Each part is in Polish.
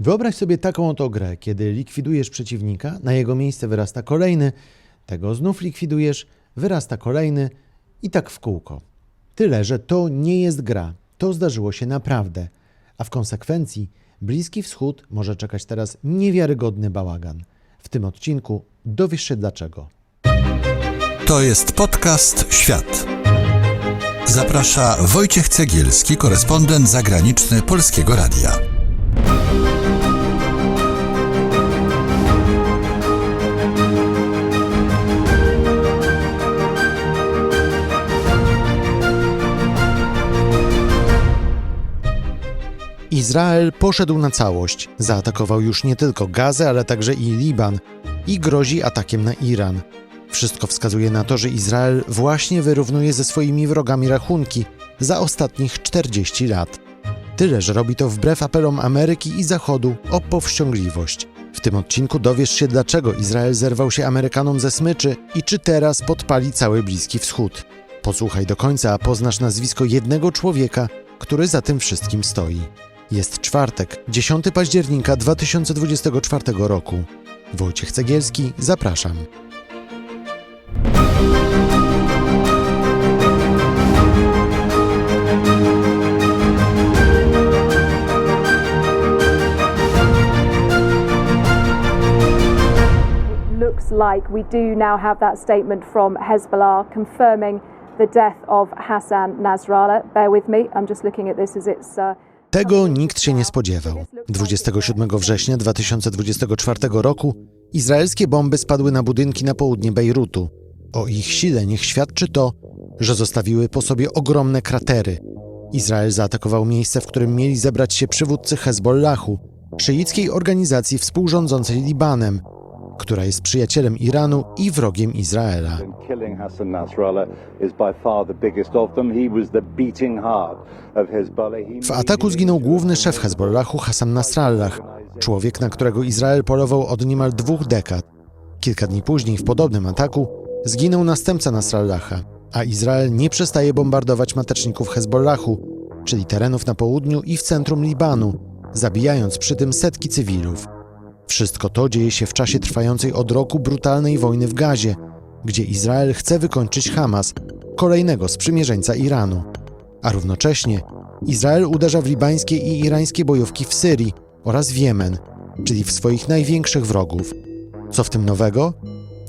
Wyobraź sobie taką oto grę, kiedy likwidujesz przeciwnika, na jego miejsce wyrasta kolejny, tego znów likwidujesz, wyrasta kolejny i tak w kółko. Tyle, że to nie jest gra, to zdarzyło się naprawdę, a w konsekwencji Bliski Wschód może czekać teraz niewiarygodny bałagan. W tym odcinku dowiesz się dlaczego. To jest podcast Świat. Zaprasza Wojciech Cegielski, korespondent zagraniczny Polskiego Radia. Izrael poszedł na całość. Zaatakował już nie tylko Gazę, ale także i Liban i grozi atakiem na Iran. Wszystko wskazuje na to, że Izrael właśnie wyrównuje ze swoimi wrogami rachunki za ostatnich 40 lat. Tyle, że robi to wbrew apelom Ameryki i Zachodu o powściągliwość. W tym odcinku dowiesz się, dlaczego Izrael zerwał się Amerykanom ze smyczy i czy teraz podpali cały Bliski Wschód. Posłuchaj do końca, a poznasz nazwisko jednego człowieka, który za tym wszystkim stoi. Jest czwartek, 10 października 2024 roku. Wojciech Cegielski, zapraszam. like we do now have that statement from Hezbollah confirming the death of Hassan Nasrallah. Bear with me, I'm just looking at this as it's. Uh, Tego nikt się nie spodziewał. 27 września 2024 roku izraelskie bomby spadły na budynki na południe Bejrutu. O ich sile niech świadczy to, że zostawiły po sobie ogromne kratery. Izrael zaatakował miejsce, w którym mieli zebrać się przywódcy Hezbollahu, szyickiej organizacji współrządzącej Libanem, która jest przyjacielem Iranu i wrogiem Izraela. W ataku zginął główny szef Hezbollahu Hassan Nasrallah, człowiek, na którego Izrael polował od niemal dwóch dekad. Kilka dni później w podobnym ataku zginął następca Nasrallaha, a Izrael nie przestaje bombardować mateczników Hezbollahu, czyli terenów na południu i w centrum Libanu, zabijając przy tym setki cywilów. Wszystko to dzieje się w czasie trwającej od roku brutalnej wojny w Gazie, gdzie Izrael chce wykończyć Hamas, kolejnego sprzymierzeńca Iranu. A równocześnie Izrael uderza w libańskie i irańskie bojówki w Syrii oraz w Jemen, czyli w swoich największych wrogów. Co w tym nowego?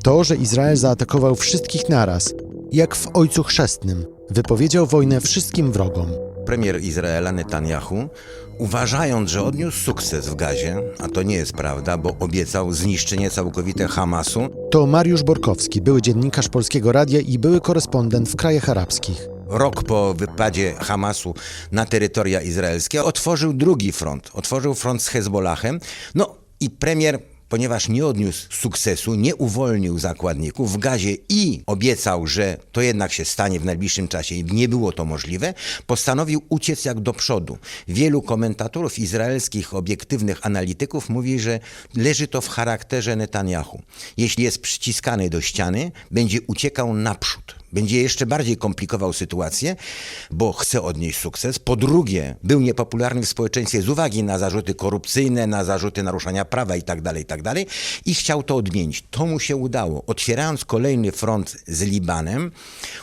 To, że Izrael zaatakował wszystkich naraz, jak w Ojcu Chrzestnym, wypowiedział wojnę wszystkim wrogom. Premier Izraela Netanyahu, uważając, że odniósł sukces w Gazie, a to nie jest prawda, bo obiecał zniszczenie całkowite Hamasu, To Mariusz Borkowski, były dziennikarz Polskiego Radia i były korespondent w krajach arabskich. rok po wypadzie Hamasu na terytoria izraelskie, otworzył drugi front. Otworzył front z Hezbollahem. No i premier ponieważ nie odniósł sukcesu, nie uwolnił zakładników w gazie i obiecał, że to jednak się stanie w najbliższym czasie i nie było to możliwe, postanowił uciec jak do przodu. Wielu komentatorów izraelskich, obiektywnych analityków mówi, że leży to w charakterze Netanyahu. Jeśli jest przyciskany do ściany, będzie uciekał naprzód będzie jeszcze bardziej komplikował sytuację, bo chce odnieść sukces. Po drugie, był niepopularny w społeczeństwie z uwagi na zarzuty korupcyjne, na zarzuty naruszania prawa itd., itd. i chciał to odmienić. To mu się udało. Otwierając kolejny front z Libanem,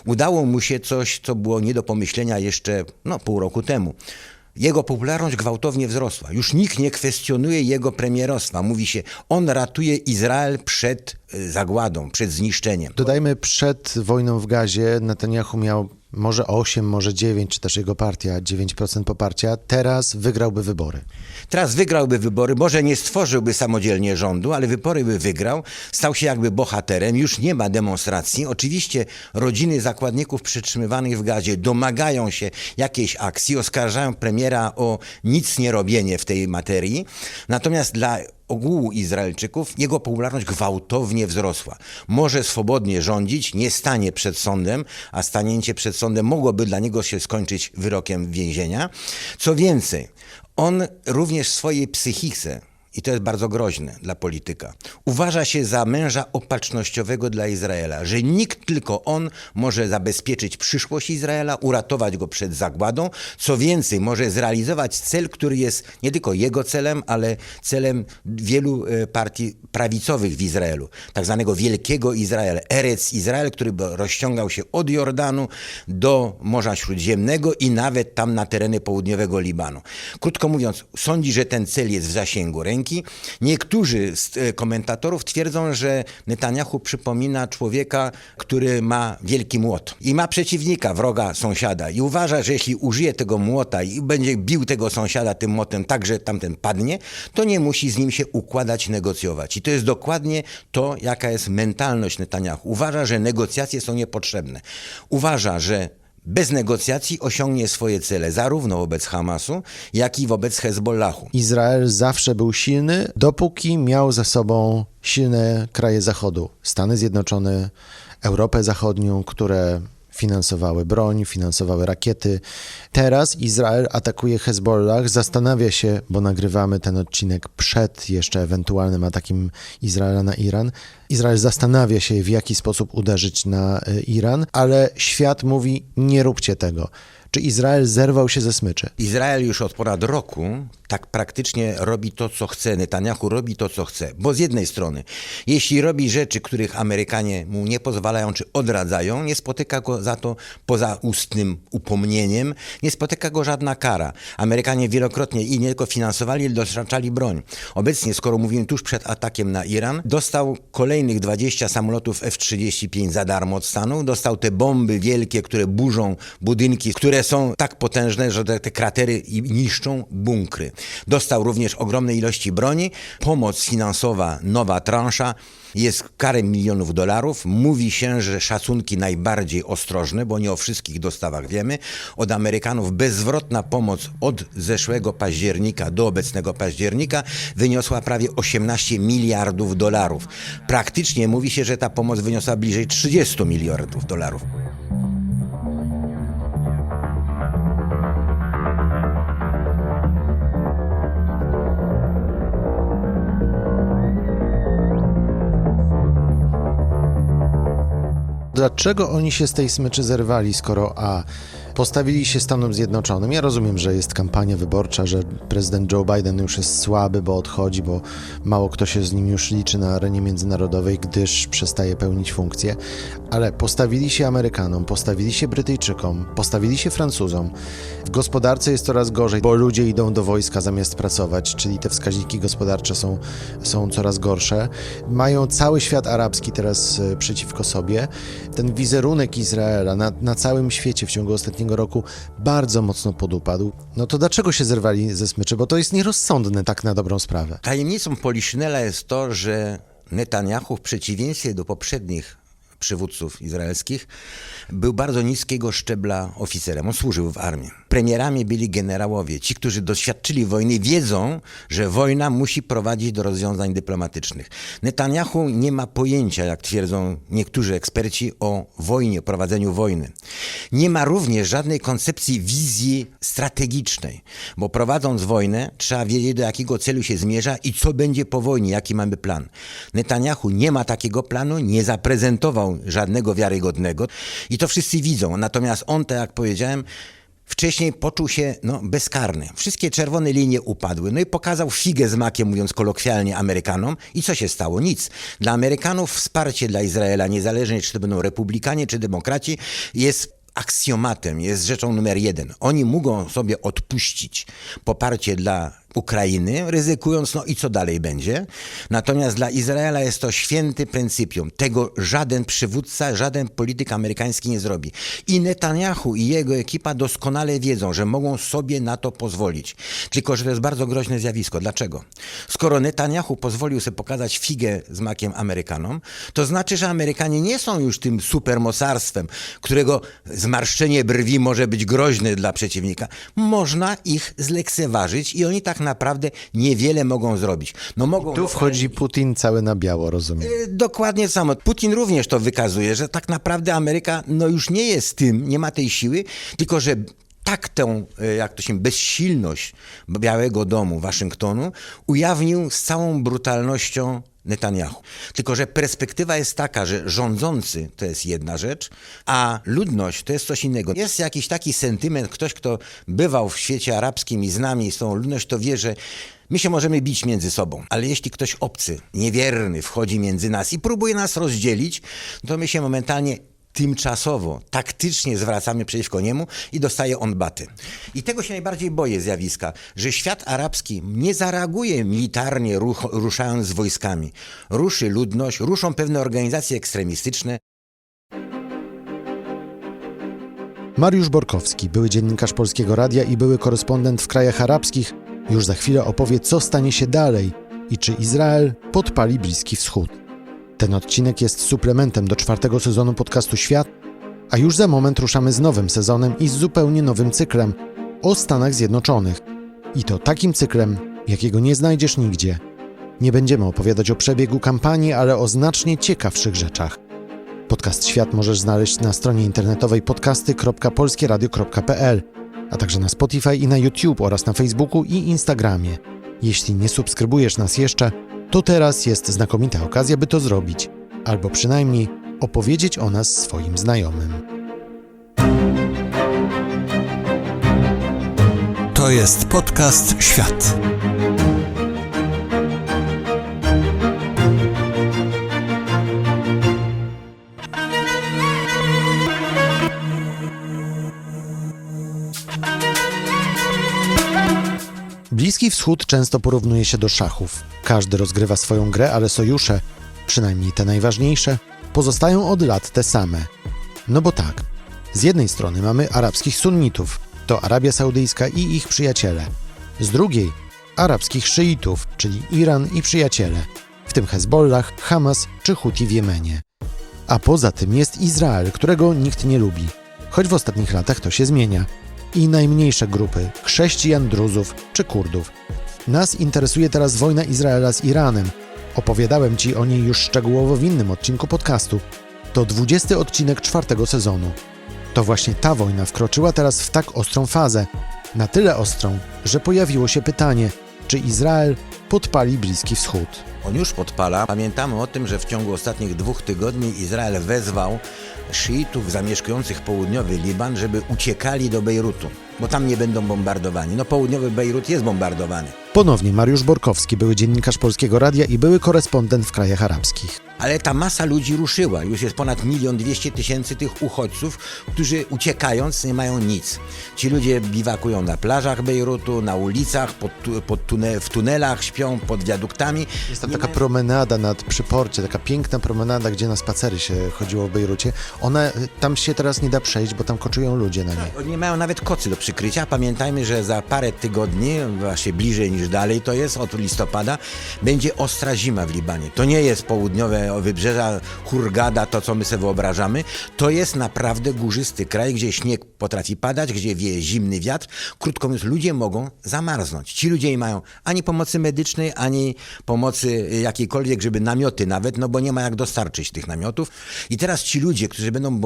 udało mu się coś, co było nie do pomyślenia jeszcze no, pół roku temu. Jego popularność gwałtownie wzrosła. Już nikt nie kwestionuje jego premierostwa. Mówi się, on ratuje Izrael przed y, zagładą, przed zniszczeniem. Dodajmy, przed wojną w Gazie Netanyahu miał może 8, może 9, czy też jego partia 9% poparcia. Teraz wygrałby wybory. Teraz wygrałby wybory, może nie stworzyłby samodzielnie rządu, ale wybory by wygrał, stał się jakby bohaterem, już nie ma demonstracji. Oczywiście rodziny zakładników przytrzymywanych w gazie domagają się jakiejś akcji, oskarżają premiera o nic nie robienie w tej materii. Natomiast dla ogółu Izraelczyków jego popularność gwałtownie wzrosła. Może swobodnie rządzić, nie stanie przed sądem, a stanięcie przed sądem mogłoby dla niego się skończyć wyrokiem więzienia. Co więcej, on również w swojej psychice i to jest bardzo groźne dla polityka, uważa się za męża opatrznościowego dla Izraela, że nikt tylko on może zabezpieczyć przyszłość Izraela, uratować go przed zagładą, co więcej, może zrealizować cel, który jest nie tylko jego celem, ale celem wielu e, partii prawicowych w Izraelu, tak zwanego Wielkiego Izraela, Erec Izrael, który rozciągał się od Jordanu do Morza Śródziemnego i nawet tam na tereny południowego Libanu. Krótko mówiąc, sądzi, że ten cel jest w zasięgu ręki. Niektórzy z e, komentatorów twierdzą, że Netanyahu przypomina człowieka, który ma wielki młot i ma przeciwnika, wroga sąsiada i uważa, że jeśli użyje tego młota i będzie bił tego sąsiada tym młotem tak, że tamten padnie, to nie musi z nim się układać, negocjować. I to jest dokładnie to, jaka jest mentalność Netanyahu. Uważa, że negocjacje są niepotrzebne. Uważa, że bez negocjacji osiągnie swoje cele zarówno wobec Hamasu, jak i wobec Hezbollahu. Izrael zawsze był silny, dopóki miał za sobą silne kraje Zachodu. Stany Zjednoczone, Europę Zachodnią, które finansowały broń, finansowały rakiety. Teraz Izrael atakuje Hezbollah, zastanawia się, bo nagrywamy ten odcinek przed jeszcze ewentualnym atakiem Izraela na Iran. Izrael zastanawia się, w jaki sposób uderzyć na y, Iran, ale świat mówi: nie róbcie tego. Czy Izrael zerwał się ze smyczy? Izrael już od ponad roku tak praktycznie robi to, co chce. Netanyahu robi to, co chce. Bo z jednej strony, jeśli robi rzeczy, których Amerykanie mu nie pozwalają czy odradzają, nie spotyka go za to poza ustnym upomnieniem, nie spotyka go żadna kara. Amerykanie wielokrotnie i nie tylko finansowali, ale dostarczali broń. Obecnie, skoro mówimy tuż przed atakiem na Iran, dostał kolejnych 20 samolotów F-35 za darmo od Stanów, dostał te bomby wielkie, które burzą budynki, które są tak potężne, że te, te kratery niszczą bunkry. Dostał również ogromne ilości broni, pomoc finansowa, nowa transza, jest karę milionów dolarów. Mówi się, że szacunki najbardziej ostrożne, bo nie o wszystkich dostawach wiemy, od Amerykanów bezzwrotna pomoc od zeszłego października do obecnego października wyniosła prawie 18 miliardów dolarów. Praktycznie mówi się, że ta pomoc wyniosła bliżej 30 miliardów dolarów. Dlaczego oni się z tej smyczy zerwali, skoro A. Postawili się Stanom Zjednoczonym. Ja rozumiem, że jest kampania wyborcza, że prezydent Joe Biden już jest słaby, bo odchodzi, bo mało kto się z nim już liczy na arenie międzynarodowej, gdyż przestaje pełnić funkcję. Ale postawili się Amerykanom, postawili się Brytyjczykom, postawili się Francuzom. W gospodarce jest coraz gorzej, bo ludzie idą do wojska zamiast pracować, czyli te wskaźniki gospodarcze są, są coraz gorsze. Mają cały świat arabski teraz e, przeciwko sobie. Ten wizerunek Izraela na, na całym świecie w ciągu ostatniego roku bardzo mocno podupadł. No to dlaczego się zerwali ze smyczy? Bo to jest nierozsądne tak na dobrą sprawę. Tajemnicą Poliszynela jest to, że Netanyahu w przeciwieństwie do poprzednich przywódców izraelskich był bardzo niskiego szczebla oficerem. On służył w armii. Premierami byli generałowie. Ci, którzy doświadczyli wojny, wiedzą, że wojna musi prowadzić do rozwiązań dyplomatycznych. Netanyahu nie ma pojęcia, jak twierdzą niektórzy eksperci, o wojnie, o prowadzeniu wojny. Nie ma również żadnej koncepcji wizji strategicznej, bo prowadząc wojnę, trzeba wiedzieć, do jakiego celu się zmierza i co będzie po wojnie, jaki mamy plan. Netanyahu nie ma takiego planu, nie zaprezentował żadnego wiarygodnego i to wszyscy widzą. Natomiast on, tak jak powiedziałem, wcześniej poczuł się no, bezkarny. Wszystkie czerwone linie upadły. No i pokazał figę z makiem, mówiąc kolokwialnie, Amerykanom. I co się stało? Nic. Dla Amerykanów wsparcie dla Izraela, niezależnie czy to będą republikanie, czy demokraci, jest aksjomatem, jest rzeczą numer jeden. Oni mogą sobie odpuścić poparcie dla Ukrainy, ryzykując, no i co dalej będzie. Natomiast dla Izraela jest to święty pryncypium. Tego żaden przywódca, żaden polityk amerykański nie zrobi. I Netanyahu i jego ekipa doskonale wiedzą, że mogą sobie na to pozwolić. Tylko, że to jest bardzo groźne zjawisko. Dlaczego? Skoro Netanyahu pozwolił sobie pokazać figę z makiem Amerykanom, to znaczy, że Amerykanie nie są już tym supermocarstwem, którego zmarszczenie brwi może być groźne dla przeciwnika. Można ich zlekceważyć i oni tak naprawdę niewiele mogą zrobić. No mogą Tu wchodzi Putin cały na biało, rozumiem. E, Dokładnie samo. Putin również to wykazuje, że tak naprawdę Ameryka no już nie jest tym, nie ma tej siły, tylko że tak tę, e, jak to się, bezsilność Białego Domu, Waszyngtonu ujawnił z całą brutalnością Netanyahu. Tylko, że perspektywa jest taka, że rządzący to jest jedna rzecz, a ludność to jest coś innego. Jest jakiś taki sentyment, ktoś, kto bywał w świecie arabskim i z nami, z tą ludność, to wie, że my się możemy bić między sobą, ale jeśli ktoś obcy, niewierny wchodzi między nas i próbuje nas rozdzielić, to my się momentalnie tymczasowo, taktycznie zwracamy przeciwko niemu i dostaje on baty. I tego się najbardziej boję zjawiska, że świat arabski nie zareaguje militarnie ruch, ruszając z wojskami. Ruszy ludność, ruszą pewne organizacje ekstremistyczne, Mariusz Borkowski, były dziennikarz Polskiego Radia i były korespondent w krajach arabskich, już za chwilę opowie, co stanie się dalej i czy Izrael podpali Bliski Wschód. Ten odcinek jest suplementem do czwartego sezonu podcastu Świat, a już za moment ruszamy z nowym sezonem i z zupełnie nowym cyklem o Stanach Zjednoczonych. I to takim cyklem, jakiego nie znajdziesz nigdzie. Nie będziemy opowiadać o przebiegu kampanii, ale o znacznie ciekawszych rzeczach. Podcast Świat możesz znaleźć na stronie internetowej podcasty.polskieradio.pl, a także na Spotify i na YouTube oraz na Facebooku i Instagramie. Jeśli nie subskrybujesz nas jeszcze, to teraz jest znakomita okazja, by to zrobić, albo przynajmniej opowiedzieć o nas swoim znajomym. To jest podcast Świat. Bliski Wschód często porównuje się do szachów. Każdy rozgrywa swoją grę, ale sojusze, przynajmniej te najważniejsze, pozostają od lat te same. No bo tak, z jednej strony mamy arabskich sunnitów, to Arabia Saudyjska i ich przyjaciele. Z drugiej arabskich szyitów, czyli Iran i przyjaciele, w tym Hezbollah, Hamas czy Huti w Jemenie. A poza tym jest Izrael, którego nikt nie lubi, choć w ostatnich latach to się zmienia. I najmniejsze grupy chrześcijan, druzów czy Kurdów. Nas interesuje teraz wojna Izraela z Iranem. Opowiadałem Ci o niej już szczegółowo w innym odcinku podcastu. To 20 odcinek czwartego sezonu. To właśnie ta wojna wkroczyła teraz w tak ostrą fazę. Na tyle ostrą, że pojawiło się pytanie, czy Izrael podpali Bliski Wschód. On już podpala. Pamiętamy o tym, że w ciągu ostatnich dwóch tygodni Izrael wezwał szyitów zamieszkujących południowy Liban, żeby uciekali do Bejrutu, bo tam nie będą bombardowani. No południowy Bejrut jest bombardowany. Ponownie Mariusz Borkowski, były dziennikarz Polskiego Radia i były korespondent w krajach arabskich. Ale ta masa ludzi ruszyła. Już jest ponad milion dwieście tysięcy tych uchodźców, którzy uciekając nie mają nic. Ci ludzie biwakują na plażach Bejrutu, na ulicach, pod, pod tune, w tunelach, śpią pod wiaduktami. Jest tam Nie taka promenada nad przy porcie, taka piękna promenada, gdzie na spacery się chodziło w Bejrucie. Ona y, tam się teraz nie da przejść, bo tam koczują ludzie na niej. Oni nie mają nawet kocy do przykrycia. Pamiętajmy, że za parę tygodni, właśnie bliżej niż dalej to jest, od listopada, będzie ostra zima w Libanie. To nie jest południowe wybrzeża Hurgada, to co my sobie wyobrażamy. To jest naprawdę górzysty kraj, gdzie śnieg potrafi padać, gdzie wieje zimny wiatr. Krótko mówiąc, ludzie mogą zamarznąć. Ci ludzie nie mają ani pomocy medycznej, ani pomocy y, jakiejkolwiek, żeby namioty nawet, no bo nie ma jak dostarczyć tych namiotów. I teraz ci ludzie, którzy będą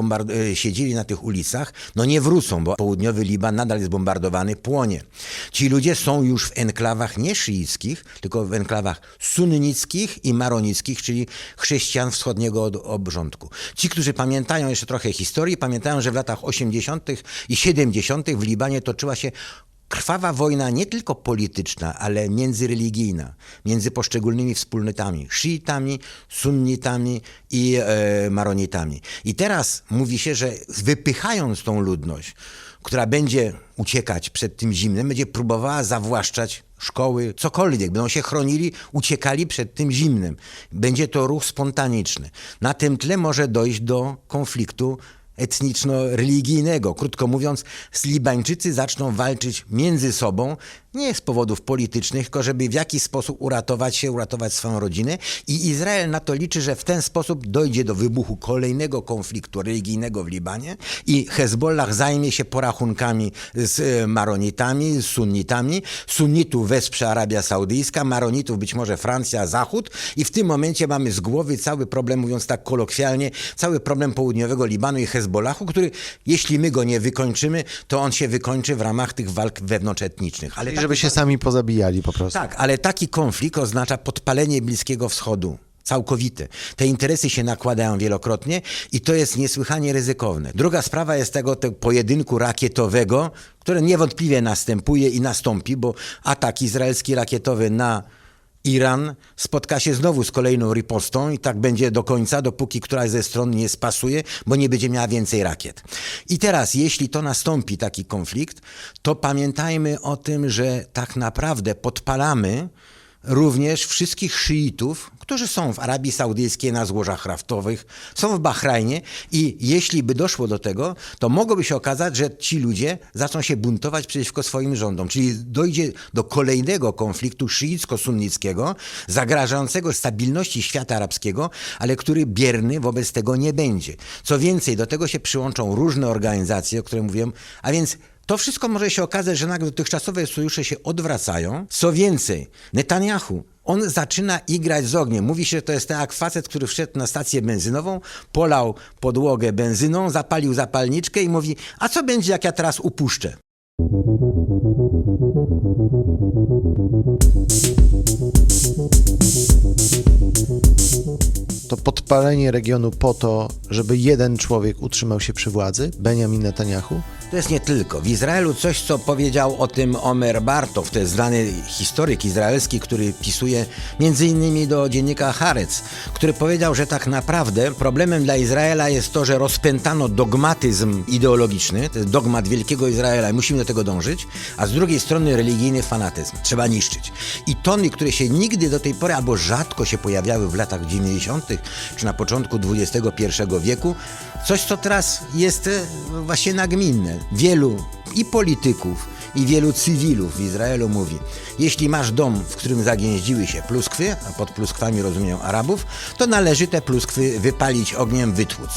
y, siedzieli na tych ulicach, no nie wrócą, bo południowy Liban nadal jest bombardowany, płonie. Ci ludzie są już w enklawach nie szyickich, tylko w enklawach sunnickich i maronickich, czyli chrześcijan wschodniego od- obrządku. Ci, którzy pamiętają jeszcze trochę historii, pamiętają, że w latach 80. i 70. w Libanie toczyła się krwawa wojna nie tylko polityczna, ale międzyreligijna, między poszczególnymi wspólnotami, szyitami, sunnitami i e, maronitami. I teraz mówi się, że wypychając tą ludność, która będzie uciekać przed tym zimnem, będzie próbowała zawłaszczać szkoły, cokolwiek. Będą się chronili, uciekali przed tym zimnem. Będzie to ruch spontaniczny. Na tym tle może dojść do konfliktu etniczno-religijnego. Krótko mówiąc, Libańczycy zaczną walczyć między sobą, nie z powodów politycznych, tylko żeby w jakiś sposób uratować się, uratować swoją rodzinę. I Izrael na to liczy, że w ten sposób dojdzie do wybuchu kolejnego konfliktu religijnego w Libanie i Hezbollah zajmie się porachunkami z e, maronitami, z sunnitami. Sunnitów wesprze Arabia Saudyjska, maronitów być może Francja, Zachód i w tym momencie mamy z głowy cały problem, mówiąc tak kolokwialnie, cały problem południowego Libanu i Hezbollah Hezbollahu, który jeśli my go nie wykończymy, to on się wykończy w ramach tych walk wewnątrzetnicznych. Ale żeby się sami pozabijali po prostu. tak, ale taki konflikt oznacza podpalenie Bliskiego Wschodu. Całkowite. Te interesy się nakładają wielokrotnie i to jest niesłychanie ryzykowne. Druga sprawa jest tego, tego pojedynku rakietowego, które niewątpliwie następuje i nastąpi, bo atak izraelski rakietowy na Iran spotka się znowu z kolejną ripostą i tak będzie do końca, dopóki któraś ze stron nie spasuje, bo nie będzie miała więcej rakiet. I teraz, jeśli to nastąpi taki konflikt, to pamiętajmy o tym, że tak naprawdę podpalamy również wszystkich szyitów, którzy są w Arabii Saudyjskiej na złożach raftowych, są w Bahrajnie i jeśli by doszło do tego, to mogłoby się okazać, że ci ludzie zaczną się buntować przeciwko swoim rządom, czyli dojdzie do kolejnego konfliktu szyicko-sunnickiego, zagrażającego stabilności świata arabskiego, ale który bierny wobec tego nie będzie. Co więcej, do tego się przyłączą różne organizacje, o których mówiłem, a więc to wszystko może się okazać, że nagle dotychczasowe sojusze się odwracają. Co więcej, Netanyahu, on zaczyna igrać z ogniem. Mówi się, że to jest ten facet, który wszedł na stację benzynową, polał podłogę benzyną, zapalił zapalniczkę i mówi, a co będzie, jak ja teraz upuszczę? Podpalenie regionu po to, żeby jeden człowiek utrzymał się przy władzy, Benjamin Netanyahu? To jest nie tylko. W Izraelu coś, co powiedział o tym Omer Bartow, to jest znany historyk izraelski, który pisuje między innymi do dziennika Haaretz, który powiedział, że tak naprawdę problemem dla Izraela jest to, że rozpętano dogmatyzm ideologiczny, to jest dogmat wielkiego Izraela i musimy do tego dążyć, a z drugiej strony religijny fanatyzm. Trzeba niszczyć. I tony, które się nigdy do tej pory albo rzadko się pojawiały w latach 90. czy na początku XXI wieku, coś, co teraz jest e, właśnie nagminne. Wielu i polityków, i wielu cywilów w Izraelu mówi, jeśli masz dom, w którym zagnieździły się pluskwy, a pod pluskwami rozumieją Arabów, to należy te pluskwy wypalić ogniem, wytłuc.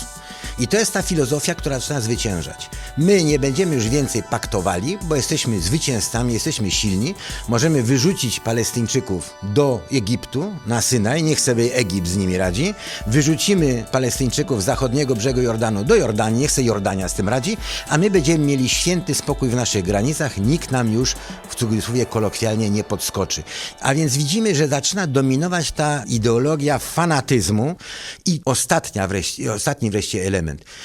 I to jest ta filozofia, która zaczyna zwyciężać. My nie będziemy już więcej paktowali, bo jesteśmy zwycięzcami, jesteśmy silni. Możemy wyrzucić Palestyńczyków do Egiptu, na Synaj, niech sobie Egipt z nimi radzi. Wyrzucimy Palestyńczyków z zachodniego brzegu Jordanu do Jordanii, niech sobie Jordania z tym radzi, a my będziemy mieli święty spokój w naszych granicach, nikt nam już w cudzysłowie kolokwialnie nie podskoczy. A więc widzimy, że zaczyna dominować ta ideologia fanatyzmu i ostatnia wreszcie, ostatni wreszcie element.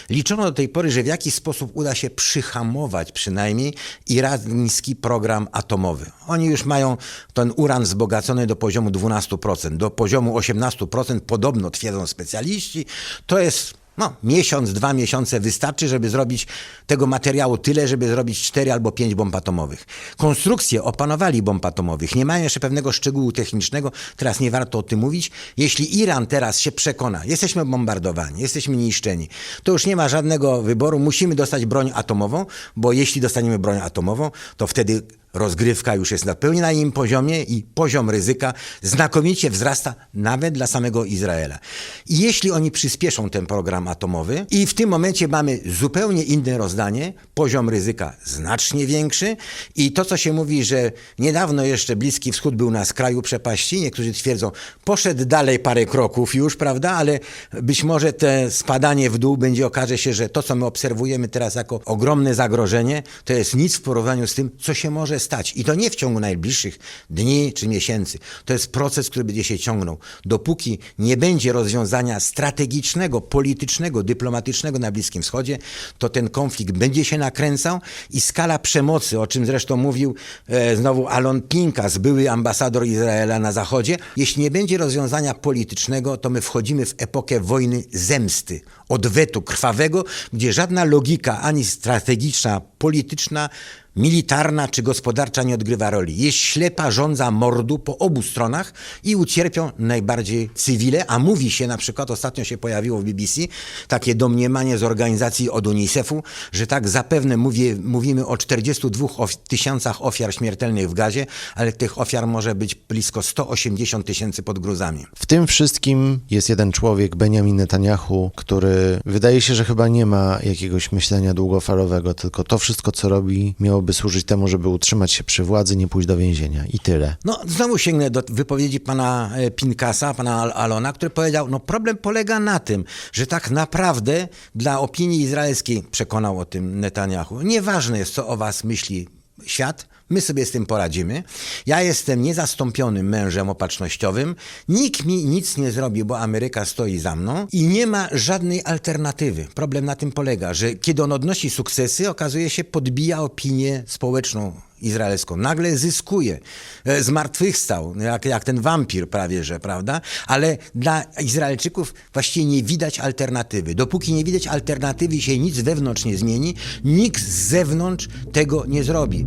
Liczono do tej pory, że w jakiś sposób uda się przyhamować przynajmniej irański program atomowy. Oni już mają ten uran wzbogacony do poziomu 12%, do poziomu 18% podobno twierdzą specjaliści. To jest no, miesiąc, dwa miesiące wystarczy, żeby zrobić tego materiału tyle, żeby zrobić cztery albo pięć bomb atomowych. Konstrukcję opanowali bomb atomowych. Nie mają jeszcze pewnego szczegółu technicznego, teraz nie warto o tym mówić. Jeśli Iran teraz się przekona, jesteśmy bombardowani, jesteśmy niszczeni, to już nie ma żadnego wyboru, musimy dostać broń atomową, bo jeśli dostaniemy broń atomową, to wtedy rozgrywka już jest na pełni na innym poziomie i poziom ryzyka znakomicie wzrasta nawet dla samego Izraela. I jeśli oni przyspieszą ten program atomowy i w tym momencie mamy zupełnie inne rozdanie, poziom ryzyka znacznie większy i to, co się mówi, że niedawno jeszcze Bliski Wschód był na skraju przepaści, niektórzy twierdzą, poszedł dalej parę kroków już, prawda, ale być może te spadanie w dół będzie okaże się, że to, co my obserwujemy teraz jako ogromne zagrożenie, to jest nic w porównaniu z tym, co się może stać. I to nie w ciągu najbliższych dni czy miesięcy. To jest proces, który będzie się ciągnął. Dopóki nie będzie rozwiązania strategicznego, politycznego, dyplomatycznego na Bliskim Wschodzie, to ten konflikt będzie się nakręcał i skala przemocy, o czym zresztą mówił e, znowu Alon Pinkas, były ambasador Izraela na Zachodzie, jeśli nie będzie rozwiązania politycznego, to my wchodzimy w epokę wojny zemsty, odwetu krwawego, gdzie żadna logika ani strategiczna, polityczna, militarna czy gospodarcza nie odgrywa roli. Jest ślepa rządza mordu po obu stronach i ucierpią najbardziej cywile, a mówi się na przykład, ostatnio się pojawiło w BBC takie domniemanie z organizacji od UNICEF-u, że tak zapewne mówię, mówimy o 42 of, tysiącach ofiar śmiertelnych w gazie, ale tych ofiar może być blisko 180 tysięcy pod gruzami. W tym wszystkim jest jeden człowiek, Benjamin Netanyahu, który wydaje się, że chyba nie ma jakiegoś myślenia długofalowego, tylko to wszystko, co robi, miało być miałby służyć temu, żeby utrzymać się przy władzy, nie pójść do więzienia. I tyle. No, znowu sięgnę do wypowiedzi pana e, Pinkasa, pana Al- Alona, który powiedział, no problem polega na tym, że tak naprawdę dla opinii izraelskiej, przekonał o tym Netanyahu, nieważne jest, co o was myśli świat, my sobie z tym poradzimy. Ja jestem niezastąpionym mężem opatrznościowym, nikt mi nic nie zrobi, bo Ameryka stoi za mną i nie ma żadnej alternatywy. Problem na tym polega, że kiedy on odnosi sukcesy, okazuje się, podbija opinię społeczną izraelską. Nagle zyskuje, e, zmartwychwstał, jak, jak ten wampir prawie, że, prawda? Ale dla Izraelczyków właściwie nie widać alternatywy. Dopóki nie widać alternatywy się nic wewnątrz nie zmieni, nikt z zewnątrz tego nie zrobi.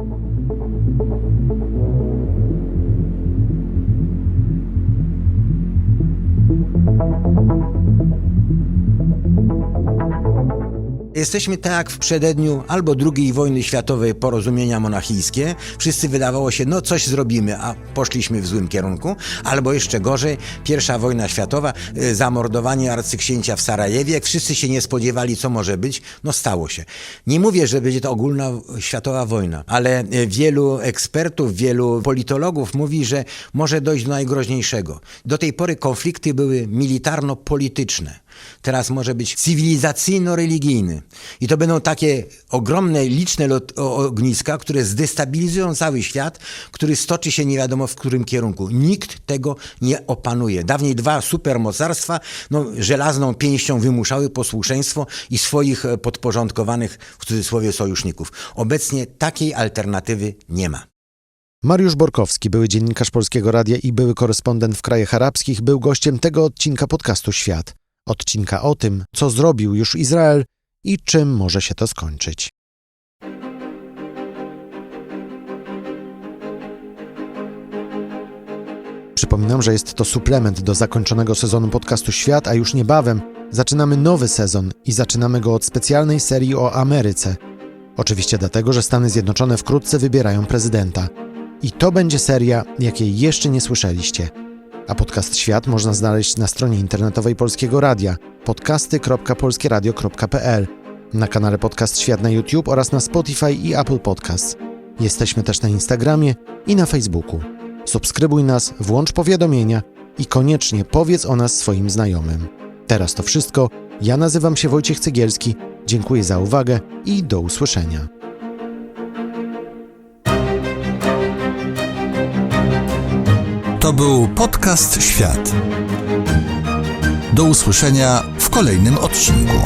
Jesteśmy tak w przededniu albo II wojny światowej porozumienia monachijskie. Wszyscy wydawało się, no coś zrobimy, a poszliśmy w złym kierunku. Albo jeszcze gorzej, pierwsza wojna światowa, y, zamordowanie arcyksięcia w Sarajewie. Wszyscy się nie spodziewali, co może być, no stało się. Nie mówię, że będzie to ogólna światowa wojna, ale y, wielu ekspertów, wielu politologów mówi, że może dojść do najgroźniejszego. Do tej pory konflikty były militarno-polityczne. Teraz może być cywilizacyjno-religijny. I to będą takie ogromne, liczne lot, ogniska, które zdestabilizują cały świat, który stoczy się nie wiadomo w którym kierunku. Nikt tego nie opanuje. Dawniej dwa supermocarstwa no, żelazną pięścią wymuszały posłuszeństwo i swoich e, podporządkowanych, w cudzysłowie, sojuszników. Obecnie takiej alternatywy nie ma. Mariusz Borkowski, były dziennikarz Polskiego Radia i były korespondent w krajach arabskich, był gościem tego odcinka podcastu Świat. Odcinka o tym, co zrobił już Izrael i czym może się to skończyć. Przypominam, że jest to suplement do zakończonego sezonu podcastu Świat, a już niebawem zaczynamy nowy sezon i zaczynamy go od specjalnej serii o Ameryce. Oczywiście dlatego, że Stany Zjednoczone wkrótce wybierają prezydenta. I to będzie seria, jakiej jeszcze nie słyszeliście. A podcast Świat można znaleźć na stronie internetowej Polskiego Radia podcasty.polskieradio.pl, na kanale Podcast Świat na YouTube oraz na Spotify i Apple Podcasts. Jesteśmy też na Instagramie i na Facebooku. Subskrybuj nas, włącz powiadomienia i koniecznie powiedz o nas swoim znajomym. Teraz to wszystko. Ja nazywam się Wojciech Cegielski. Dziękuję za uwagę i do usłyszenia. To był podcast Świat. Do usłyszenia w kolejnym odcinku.